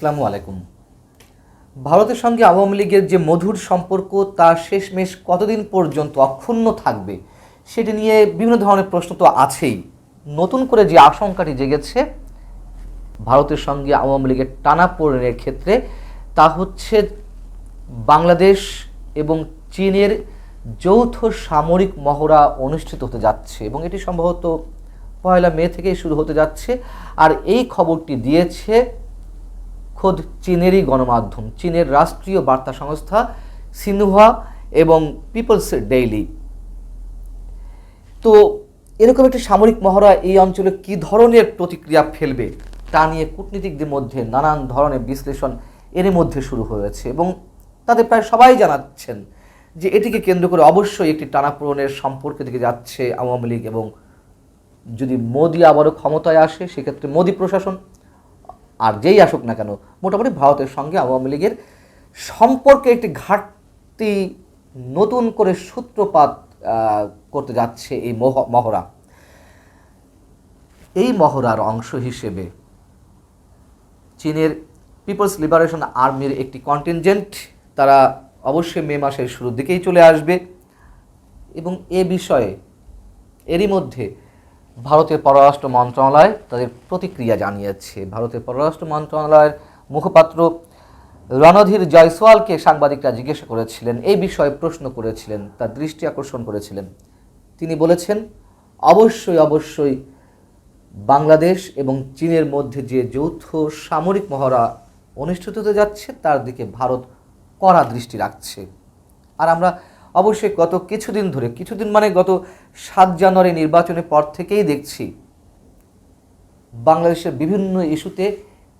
আসসালামু আলাইকুম। ভারতের সঙ্গে আওয়ামী লীগের যে মধুর সম্পর্ক, তা শেষমেশ কতদিন পর্যন্ত অক্ষুণ্ণ থাকবে, সেটি নিয়ে বিভিন্ন ধরনের প্রশ্ন তো আছেই। নতুন করে যে আশঙ্কাটি জেগেছে ভারতের সঙ্গে আওয়ামী লীগের টানাপোড়েনের ক্ষেত্রে, তা হচ্ছে বাংলাদেশ এবং চীনের যৌথ সামরিক মহড়া অনুষ্ঠিত হতে যাচ্ছে এবং এটি সম্ভবত পয়লা মে থেকেই শুরু হতে যাচ্ছে। আর এই খবরটি দিয়েছে খোদ চীনেরই গণমাধ্যম, চীনের রাষ্ট্রীয় বার্তা সংস্থা সিনহুয়া এবং পিপলস ডেইলি। তো এরকম একটি সামরিক মহড়া এই অঞ্চলে কি ধরনের প্রতিক্রিয়া ফেলবে তা নিয়ে কূটনীতিকদের মধ্যে নানান ধরনের বিশ্লেষণ এর মধ্যে শুরু হয়েছে এবং তাদের প্রায় সবাই জানাচ্ছেন যে এটিকে কেন্দ্র করে অবশ্যই একটি টানাপোড়নের সম্পর্কের দিকে যাচ্ছে আওয়ামী লীগ এবং যদি মোদি আবারও ক্ষমতায় আসে, সেক্ষেত্রে মোদি প্রশাসন আর যেই আসুক না কেন, মোটামুটি ভারতের সঙ্গে আওয়ামী লীগের সম্পর্কে একটি ঘাটতি নতুন করে সূত্রপাত করতে যাচ্ছে এই মহ- মহড়া। এই মহড়ার অংশ হিসেবে চীনের পিপলস লিবারেশন আর্মির একটি কন্টিনজেন্ট তারা অবশ্যই মে মাসের শুরুর দিকেই চলে আসবে এবং এ বিষয়ে এরই মধ্যে ভারতের পররাষ্ট্র মন্ত্রণালয় তাদের প্রতিক্রিয়া জানিয়েছে। ভারতের পররাষ্ট্র মন্ত্রণালয়ের মুখপাত্র রণধীর জয়সওয়ালকে সাংবাদিকরা জিজ্ঞাসা করেছিলেন, এই বিষয়ে প্রশ্ন করেছিলেন, তার দৃষ্টি আকর্ষণ করেছিলেন। তিনি বলেছেন, অবশ্যই অবশ্যই বাংলাদেশ এবং চীনের মধ্যে যে যৌথ সামরিক মহড়া অনুষ্ঠিত হতে যাচ্ছে, তার দিকে ভারত কড়া দৃষ্টি রাখছে। আর আমরা অবশ্যই গত কিছুদিন ধরে, কিছুদিন মানে গত সাত জানুয়ারি নির্বাচনের পর থেকেই দেখছি বাংলাদেশের বিভিন্ন ইস্যুতে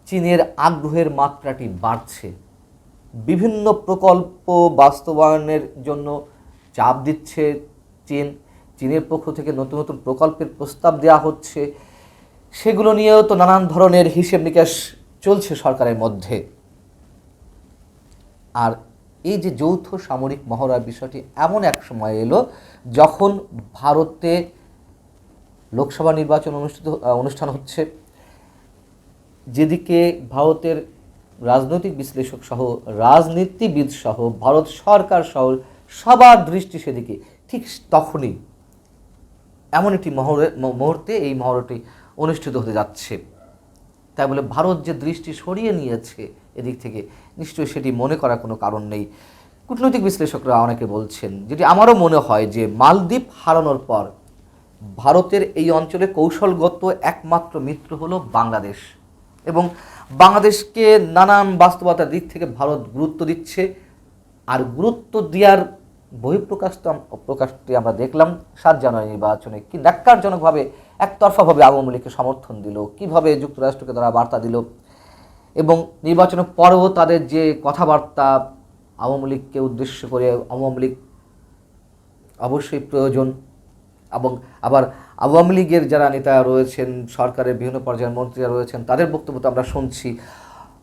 চীনের আগ্রহের মাত্রাটি বাড়ছে। বিভিন্ন প্রকল্প বাস্তবায়নের জন্য চাপ দিচ্ছে চীন। চীনের পক্ষ থেকে নতুন নতুন প্রকল্পের প্রস্তাব দেওয়া হচ্ছে। সেগুলো নিয়েও তো নানান ধরনের হিসেব নিকাশ চলছে সরকারের মধ্যে। আর এই যে যৌথ সামরিক মহড়ার বিষয়টি এমন এক সময় এলো যখন ভারতে লোকসভা নির্বাচন অনুষ্ঠিত অনুষ্ঠান হচ্ছে। যেদিকে ভারতের রাজনৈতিক বিশ্লেষক সহ, রাজনীতিবিদ সহ, ভারত সরকার সহ সবার দৃষ্টি সেদিকে, ঠিক তখনই এমন একটি মহরে মুহূর্তে এই মহরটি অনুষ্ঠিত হতে যাচ্ছে। তাই বলে ভারত যে দৃষ্টি সরিয়ে নিয়েছে এদিক থেকে, নিশ্চয়ই সেটি মনে করার কোনো কারণ নেই। কূটনৈতিক বিশ্লেষকরা অনেকে বলছেন যেটি আমারও মনে হয় যে মালদ্বীপ হারানোর পর ভারতের এই অঞ্চলে কৌশলগত একমাত্র মিত্র হলো বাংলাদেশ এবং বাংলাদেশকে নানান বাস্তবতার দিক থেকে ভারত গুরুত্ব দিচ্ছে। আর গুরুত্ব দেওয়ার বহিঃপ্রকাশ প্রকাশটি আমরা দেখলাম সাত জানুয়ারি নির্বাচনে। কি ন্যাক্কারজনকভাবে একতরফাভাবে আওয়ামী লীগকে সমর্থন দিল, কীভাবে যুক্তরাষ্ট্রকে তারা বার্তা দিল, এবং নির্বাচনের পরেও তাদের যে কথাবার্তা আওয়ামী লীগকে উদ্দেশ্য করে, আওয়ামী লীগ অবশ্যই প্রয়োজন, এবং আবার আওয়ামী লীগের যারা নেতা রয়েছেন, সরকারের বিভিন্ন পর্যায়ের মন্ত্রীরা রয়েছেন, তাদের বক্তব্য তো আমরা শুনছি।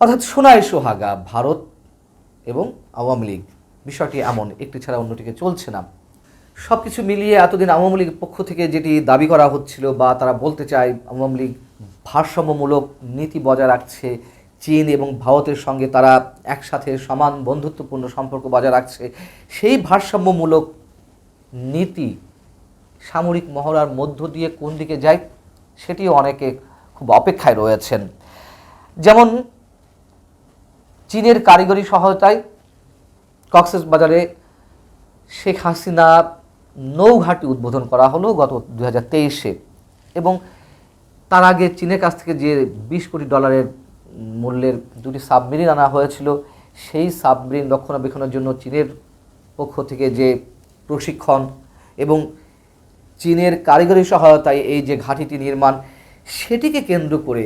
অর্থাৎ সোনায় সোহাগা, ভারত এবং আওয়ামী লীগ, বিষয়টি এমন, একটি ছাড়া অন্যটিকে চলছে না। সব কিছু মিলিয়ে এতদিন আওয়ামী লীগের পক্ষ থেকে যেটি দাবি করা হচ্ছিল বা তারা বলতে চায়, আওয়ামী লীগ ভারসাম্যমূলক নীতি বজায় রাখছে, চীন এবং ভারতের সঙ্গে তারা একসাথে সমান বন্ধুত্বপূর্ণ সম্পর্ক বজায় রাখছে। সেই ভারসাম্যমূলক নীতি সামরিক মহড়ার মধ্য দিয়ে কোন দিকে যায় সেটিও অনেকে খুব অপেক্ষায় রয়েছেন। যেমন চীনের কারিগরি সহায়তায় কক্সেস বাজারে শেখ হাসিনা নৌঘাটি উদ্বোধন করা হলো গত দু হাজার তেইশে। এবং তার আগে চীনের কাছ থেকে যে বিশ কোটি ডলারের মূল্যের দুটি সাবমেরিন আনা হয়েছিল, সেই সাবমেরিন রক্ষণাবেক্ষণের জন্য চীনের পক্ষ থেকে যে প্রশিক্ষণ এবং চীনের কারিগরি সহায়তায় এই যে ঘাঁটিটি নির্মাণ, সেটিকে কেন্দ্র করে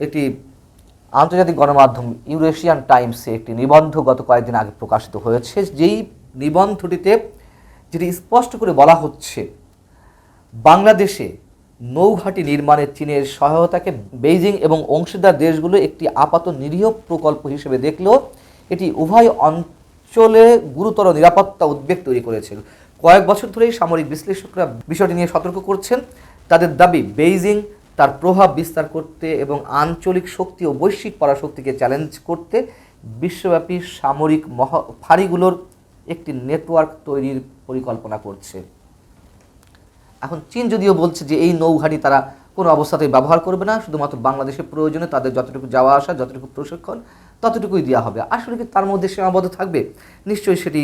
একটি আন্তর্জাতিক গণমাধ্যম ইউরেশিয়ান টাইমসে একটি নিবন্ধ গত কয়েকদিন আগে প্রকাশিত হয়েছে। যেই নিবন্ধটিতে যেটি স্পষ্ট করে বলা হচ্ছে, বাংলাদেশে নৌঘাটি নির্মাণে চীনের সহায়তাকে বেইজিং এবং অংশীদার দেশগুলো একটি আপাত নিরীহ প্রকল্প হিসেবে দেখলেও এটি উভয় অঞ্চলে গুরুতর নিরাপত্তা উদ্বেগ তৈরি করেছে। কয়েক বছর ধরেই সামরিক বিশ্লেষকরা বিষয়টি নিয়ে সতর্ক করছেন। তাদের দাবি, বেইজিং তার প্রভাব বিস্তার করতে এবং আঞ্চলিক শক্তি ও বৈশ্বিক পরাশক্তিকে চ্যালেঞ্জ করতে বিশ্বব্যাপী সামরিক মহা ফাঁড়িগুলোর একটি নেটওয়ার্ক তৈরির পরিকল্পনা করছে। এখন চীন যদিও বলছে যে এই নৌঘাটি তারা কোনো অবস্থাতেই ব্যবহার করবে না, শুধুমাত্র বাংলাদেশের প্রয়োজনে তাদের যতটুকু যাওয়া আসা, যতটুকু প্রশিক্ষণ, ততটুকুই দেওয়া হবে। আসলে কি তার মধ্যে সীমাবদ্ধ থাকবে? নিশ্চয়ই সেটি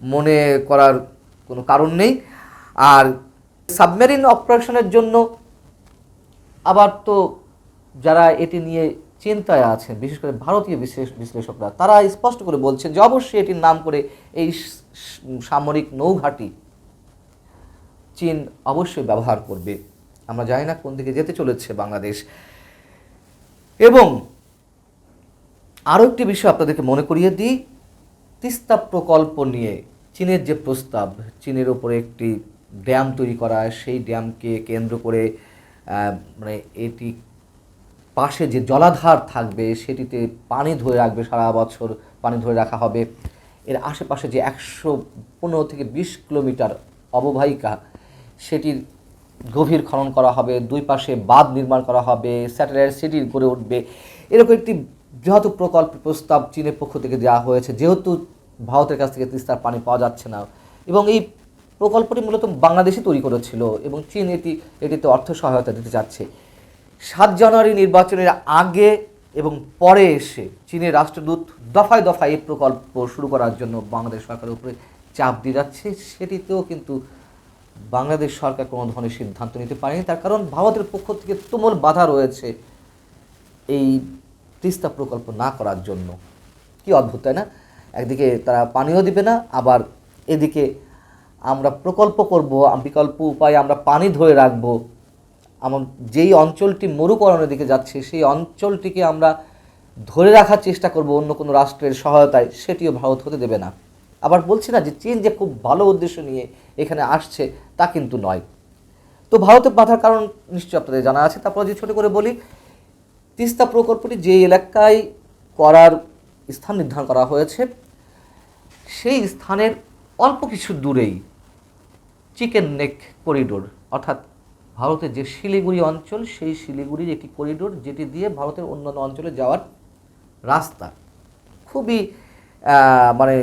মনে করার কোনো কারণ নেই। আর সাবমেরিন অপারেশনের জন্য আবার তো যারা এটি নিয়ে চিন্তায় আছেন, বিশেষ করে ভারতীয় বিশেষ বিশ্লেষকরা। তারা স্পষ্ট করে বলছেন যে অবশ্যই এটির নাম করে এই সামরিক নৌঘাটি চীন অবশ্যই ব্যবহার করবে। আমরা জানি না কোন দিকে যেতে চলেছে বাংলাদেশ। এবং আরও একটি বিষয় আপনাদেরকে মনে করিয়ে দিই, তিস্তা প্রকল্প নিয়ে চীনের যে প্রস্তাব, চীনের ওপরে একটি ড্যাম তৈরি করা, সেই ড্যামকে কেন্দ্র করে মানে এটি পাশে যে জলাধার থাকবে, সেটিতে পানি ধরে রাখবে সারা বছর, পানি ধরে রাখা হবে। এর আশেপাশে যে একশো পনেরো থেকে বিশ কিলোমিটার অববাহিকা, সেটির গভীর খনন করা হবে, দুই পাশে বাঁধ নির্মাণ করা হবে, স্যাটেলাইট সিটি গড়ে উঠবে। এরকম একটি বৃহৎ প্রকল্প প্রস্তাব চীনের পক্ষ থেকে দেওয়া হয়েছে। যেহেতু ভারতের কাছ থেকে তিস্তার পানি পাওয়া যাচ্ছে না, এবং এই প্রকল্পটি মূলত বাংলাদেশই তৈরি করেছিল, এবং চীন এটি, এটিতে অর্থ সহায়তা দিতে চাচ্ছে। সাত জানুয়ারি নির্বাচনের আগে এবং পরে এসে চীনের রাষ্ট্রদূত দফায় দফায় এই প্রকল্প শুরু করার জন্য বাংলাদেশ সরকারের উপরে চাপ দিয়ে যাচ্ছে, সেটিতেও কিন্তু বাংলাদেশ সরকার কোনো ধরনের সিদ্ধান্ত নিতে পারেনি। তার কারণ ভারতের পক্ষ থেকে তুমুল বাধা রয়েছে এই তিস্তা প্রকল্প না করার জন্য। কি অদ্ভুত, তাই না? একদিকে তারা পানিও দিবে না, আবার এদিকে আমরা প্রকল্প করব বিকল্প উপায়ে আমরা পানি ধরে রাখব। আমার যেই অঞ্চলটি মরুকরণের দিকে যাচ্ছে, সেই অঞ্চলটিকে আমরা ধরে রাখার চেষ্টা করব অন্য কোনো রাষ্ট্রের সহায়তায়, সেটিও ভারত হতে দেবে না। আবার বলছি না যে চীন যে খুব ভালো উদ্দেশ্য নিয়ে এখানে আসছে, তা কিন্তু নয়। তো ভারতের বাধার কারণ নিশ্চয়ই আপনাদের জানা আছে, তারপর যে ছোটো করে বলি, তিস্তা প্রকল্পটি যে এলাকায় করার স্থান নির্ধারণ করা হয়েছে, সেই স্থানের অল্প কিছু দূরেই চিকেন নেক করিডোর, অর্থাৎ ভারতের যে শিলিগুড়ি অঞ্চল, সেই শিলিগুড়ির একটি করিডোর যেটি দিয়ে ভারতের অন্যান্য অঞ্চলে যাওয়ার রাস্তা। খুবই মানে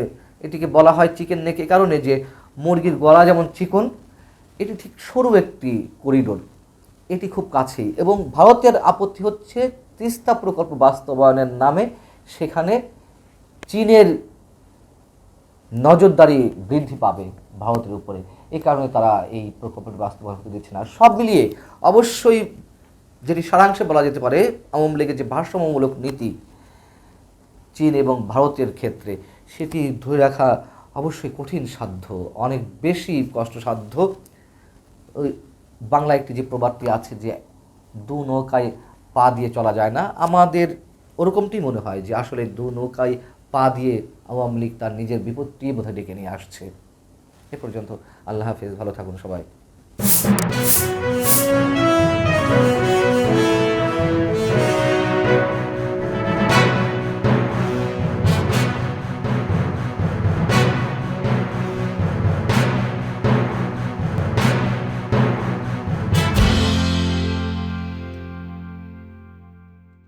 এটিকে বলা হয় চিকেন নেক এ কারণে যে মুরগির গলা যেমন চিকন, এটি ঠিক সরু একটি করিডোর এটি খুব কাছেই এবং ভারতের আপত্তি হচ্ছে তিস্তা প্রকল্প বাস্তবায়নের নামে সেখানে চীনের নজরদারি বৃদ্ধি পাবে ভারতের উপরে। এই কারণে তারা এই প্রকল্পটি বাস্তবায়ন করতে দিচ্ছে না। সব মিলিয়ে অবশ্যই যেটি সারাংশে বলা যেতে পারে, আওয়ামী লীগের যে ভারসাম্যমূলক নীতি চীন এবং ভারতের ক্ষেত্রে, সেটি ধরে রাখা অবশ্যই কঠিন সাধ্য, অনেক বেশি কষ্টসাধ্য। ওই বাংলা একটি যে প্রবাদটি আছে যে দু নৌকায় পা দিয়ে চলা যায় না, আমাদের ওরকমটি মনে হয় যে আসলে দু নৌকায় পা দিয়ে আওয়ামী লীগ তার নিজের বিপত্তি বোধহয় ডেকে নিয়ে আসছে। এ পর্যন্ত। আল্লাহ হাফিজ ভালো থাকুন সবাই।